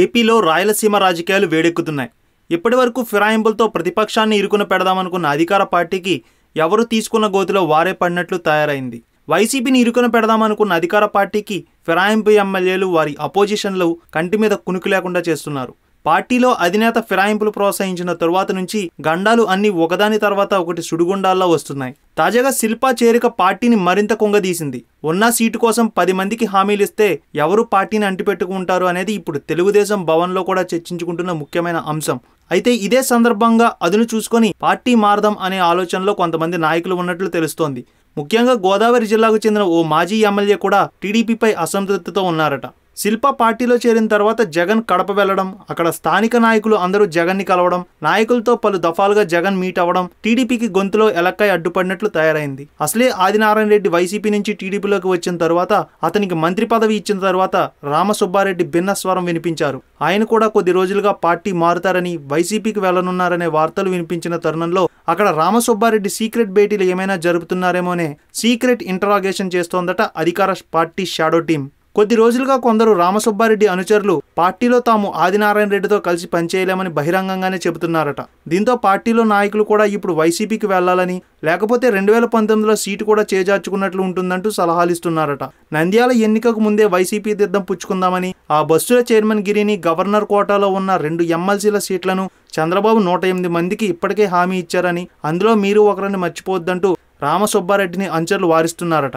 ఏపీలో రాయలసీమ రాజకీయాలు వేడెక్కుతున్నాయి. ఇప్పటివరకు ఫిరాయింపులతో ప్రతిపక్షాన్ని ఇరుకున పెడదామనుకున్న అధికార పార్టీకి ఎవరు తీసుకున్న గోతిలో వారే పడినట్లు తయారైంది. వైసీపీని ఇరుకున పెడదామనుకున్న అధికార పార్టీకి ఫిరాయింపు ఎమ్మెల్యేలు వారి అపోజిషన్లు కంటి మీద కునుకు లేకుండా చేస్తున్నారు. పార్టీలో అధినేత ఫిరాయింపులు ప్రోత్సహించిన తరువాత నుంచి గండాలు అన్ని ఒకదాని తర్వాత ఒకటి సుడిగుండాల్లో వస్తున్నాయి. తాజాగా శిల్పా చేరిక పార్టీని మరింత కుంగదీసింది. ఉన్న సీటు కోసం పది మందికి హామీలు ఇస్తే ఎవరు పార్టీని అంటిపెట్టుకుంటారు అనేది ఇప్పుడు తెలుగుదేశం భవన్లో కూడా చర్చించుకుంటున్న ముఖ్యమైన అంశం. అయితే ఇదే సందర్భంగా అదును చూసుకొని పార్టీ మారదాం అనే ఆలోచనలో కొంతమంది నాయకులు ఉన్నట్లు తెలుస్తోంది. ముఖ్యంగా గోదావరి జిల్లాకు చెందిన ఓ మాజీ ఎమ్మెల్యే కూడా టీడీపీపై అసంతృప్తితో ఉన్నారట. శిల్ప పార్టీలో చేరిన తర్వాత జగన్ కడప వెళ్ళడం అక్కడ స్థానిక నాయకులు అందరూ జగన్ని కలవడం నాయకులతో పలు దఫాలుగా జగన్ మీట్ అవ్వడం టీడీపీకి గొంతులో ఎలక్కై అడ్డుపడినట్లు తయారైంది. అసలే ఆదినారాయణ రెడ్డి వైసీపీ నుంచి టీడీపీలోకి వచ్చిన తర్వాత అతనికి మంత్రి పదవి ఇచ్చిన తర్వాత రామసుబ్బారెడ్డి భిన్న స్వరం వినిపించారు. ఆయన కూడా కొద్ది రోజులుగా పార్టీ మారుతారని వైసీపీకి వెళ్ళనున్నారనే వార్తలు వినిపించిన తరుణంలో అక్కడ రామసుబ్బారెడ్డి సీక్రెట్ భేటీలు ఏమైనా జరుపుతున్నారేమోనే సీక్రెట్ ఇంటరాగేషన్ చేస్తోందట అధికార పార్టీ షాడో టీం. కొద్ది రోజులుగా కొందరు రామసుబ్బారెడ్డి అనుచరులు పార్టీలో తాము ఆదినారాయణ రెడ్డితో కలిసి పనిచేయలేమని బహిరంగంగానే చెబుతున్నారట. దీంతో పార్టీలో నాయకులు కూడా ఇప్పుడు వైసీపీకి వెళ్ళాలని లేకపోతే రెండు వేల పంతొమ్మిదిలో సీటు కూడా చేజార్చుకున్నట్లు ఉంటుందంటూ సలహాలిస్తున్నారట. నంద్యాల ఎన్నికకు ముందే వైసీపీ తీర్థం పుచ్చుకుందామని ఆ బస్సుల చైర్మన్ గిరిని గవర్నర్ కోటాలో ఉన్న రెండు ఎమ్మెల్సీల సీట్లను చంద్రబాబు నూట ఎనిమిది మందికి ఇప్పటికే హామీ ఇచ్చారని అందులో మీరు ఒకరిని మర్చిపోవద్దంటూ రామసుబ్బారెడ్డిని అంచర్లు వారిస్తున్నారట.